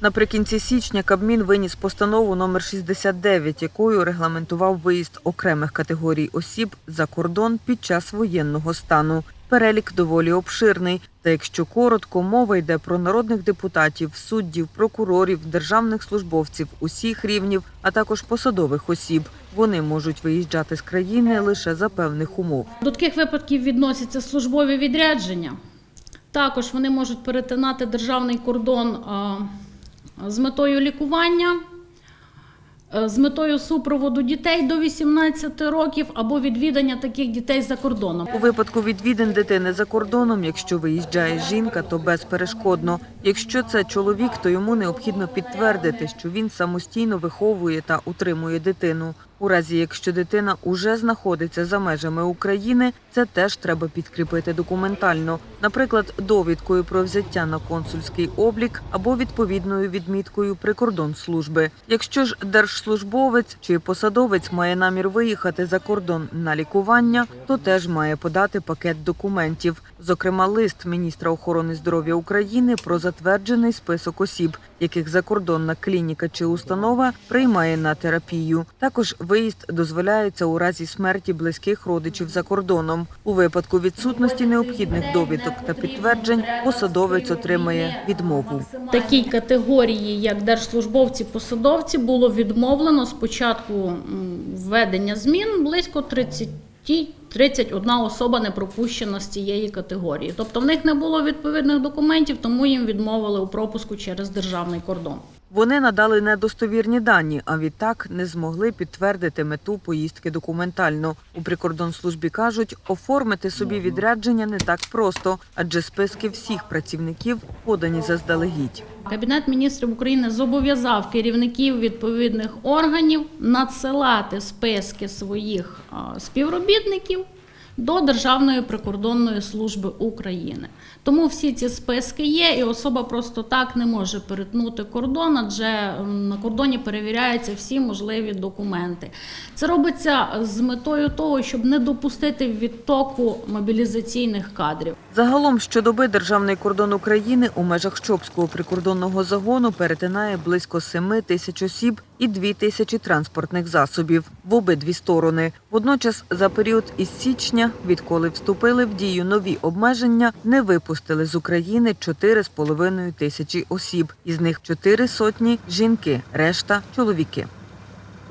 Наприкінці січня Кабмін виніс постанову номер 69, якою регламентував виїзд окремих категорій осіб за кордон під час воєнного стану. Перелік доволі обширний. Та якщо коротко, мова йде про народних депутатів, суддів, прокурорів, державних службовців усіх рівнів, а також посадових осіб. Вони можуть виїжджати з країни лише за певних умов. До таких випадків відносяться службові відрядження. Також вони можуть перетинати державний кордон з метою лікування, е, з метою супроводу дітей до 18 років або відвідання таких дітей за кордоном. У випадку відвідин дитини за кордоном, якщо виїжджає жінка, то безперешкодно. Якщо це чоловік, то йому необхідно підтвердити, що він самостійно виховує та утримує дитину. У разі, якщо дитина уже знаходиться за межами України, це теж треба підкріпити документально, наприклад, довідкою про взяття на консульський облік або відповідною відміткою прикордонслужби. Якщо ж держслужбовець чи посадовець має намір виїхати за кордон на лікування, то теж має подати пакет документів, зокрема лист міністра охорони здоров'я України про затверджений список осіб, яких закордонна клініка чи установа приймає на терапію. Також виїзд дозволяється у разі смерті близьких родичів за кордоном. У випадку відсутності необхідних довідок та підтверджень посадовець отримає відмову. Такій категорії, як держслужбовці-посадовці, було відмовлено з початку м, введення змін близько 30 31 особа не пропущена з цієї категорії. Тобто в них не було відповідних документів, тому їм відмовили у пропуску через державний кордон. Вони надали недостовірні дані, а відтак не змогли підтвердити мету поїздки документально. У прикордонслужбі кажуть, оформити собі відрядження не так просто, адже списки всіх працівників подані заздалегідь. Кабінет міністрів України зобов'язав керівників відповідних органів надсилати списки своїх співробітників до Державної прикордонної служби України. Тому всі ці списки є, і особа просто так не може перетнути кордон, адже на кордоні перевіряються всі можливі документи. Це робиться з метою того, щоб не допустити відтоку мобілізаційних кадрів. Загалом щодоби державний кордон України у межах Чопського прикордонного загону перетинає близько 7 тисяч осіб і 2 тисячі транспортних засобів в обидві сторони. Водночас, за період із січня, відколи вступили в дію нові обмеження, не випустили з України 4,5 тисячі осіб. Із них 4 сотні жінки, решта чоловіки.